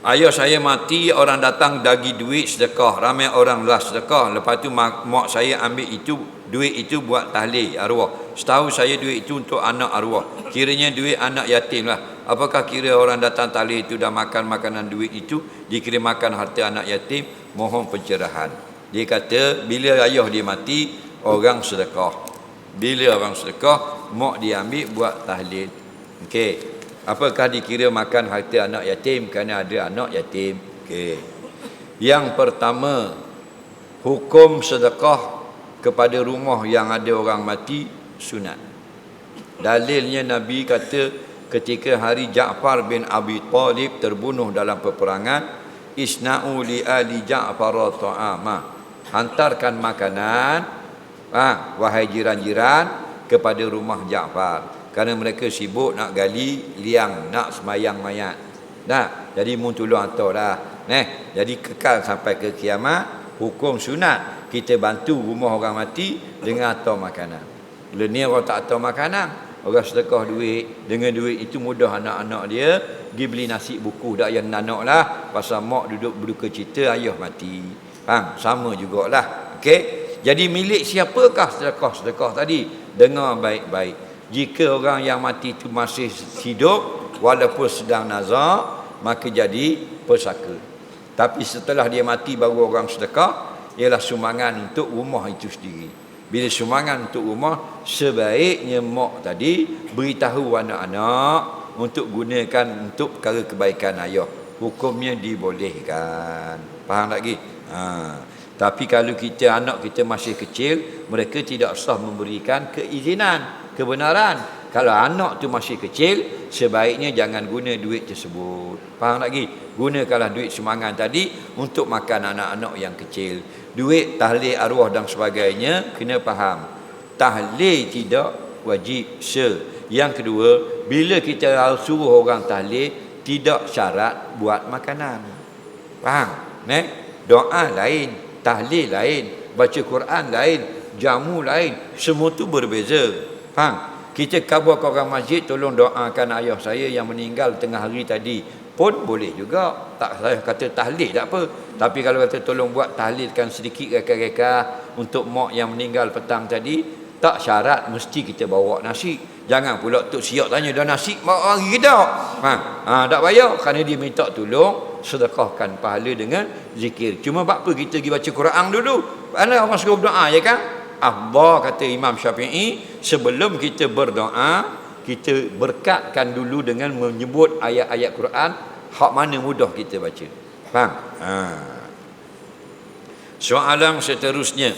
Ayah saya mati, orang datang dagi duit sedekah. Ramai orang lah sedekah. Lepas tu mak, mak saya ambil itu, duit itu buat tahlil arwah. Setahu saya duit itu untuk anak arwah. Kiranya duit anak yatim lah. Apakah kira orang datang tahlil itu dah makan makanan duit itu, dikira makan harta anak yatim, mohon pencerahan. Dia kata, bila ayah dia mati, orang sedekah. Bila orang sedekah, mak dia ambil buat tahlil. Okey. Apakah dikira makan harta anak yatim kerana ada anak yatim? Okey. Yang pertama, hukum sedekah kepada rumah yang ada orang mati sunat. Dalilnya Nabi kata ketika hari Ja'far bin Abi Talib terbunuh dalam peperangan, isna'u li ali Ja'far ta'ama. Hantarkan makanan, ah, wahai jiran-jiran kepada rumah Ja'far kerana mereka sibuk nak gali liang nak semayang mayat. Dah jadi mun tolong dah neh jadi kekal sampai ke kiamat hukum sunat. Kita bantu rumah orang mati dengan hantar makanan. Bila ni orang tak hantar makanan orang sedekah duit. Dengan duit itu mudah anak-anak dia pergi beli nasi buku dak yang nanak lah. Pasal mak duduk berduka cita ayah mati. Faham? Sama jugalah. Okey? Jadi milik siapakah sedekah-sedekah tadi? Dengar baik-baik jika orang yang mati itu masih hidup walaupun sedang nazar maka jadi pesaka. Tapi setelah dia mati baru orang sedekah ialah sumbangan untuk rumah itu sendiri. Bila sumbangan untuk rumah sebaiknya mak tadi beritahu anak-anak untuk gunakan untuk perkara kebaikan ayah. Hukumnya dibolehkan. Faham lagi ha. tapi kalau kita anak kita masih kecil mereka tidak sah memberikan keizinan kebenaran. Kalau anak tu masih kecil sebaiknya jangan guna duit tersebut. Faham lagi gunakanlah duit semangat tadi untuk makan anak-anak yang kecil. Duit tahlil arwah dan sebagainya kena faham. Tahlil tidak wajib se yang kedua bila kita suruh orang tahlil tidak syarat buat makanan. Faham? Ne doa lain tahlil lain baca Quran lain jamu lain semua tu berbeza Faham? Kita kabur ke orang masjid tolong doakan ayah saya yang meninggal tengah hari tadi pun boleh juga. Tak saya kata tahlil tak apa. Tapi kalau kata tolong buat tahlilkan sedikit reka-reka untuk mak yang meninggal petang tadi, tak syarat mesti kita bawa nasi. Jangan pula Tok Siak tanya dah nasi bawa hari kita. Ha, ha tak payah kerana dia minta tolong sedekahkan pahala dengan zikir. Cuma apa kita pergi baca Quran dulu? Mana orang suruh doa ya kan? Afdal kata Imam Syafi'i sebelum kita berdoa kita berkatkan dulu dengan menyebut ayat-ayat Quran hak mana mudah kita baca. Faham? Ha. Soalan seterusnya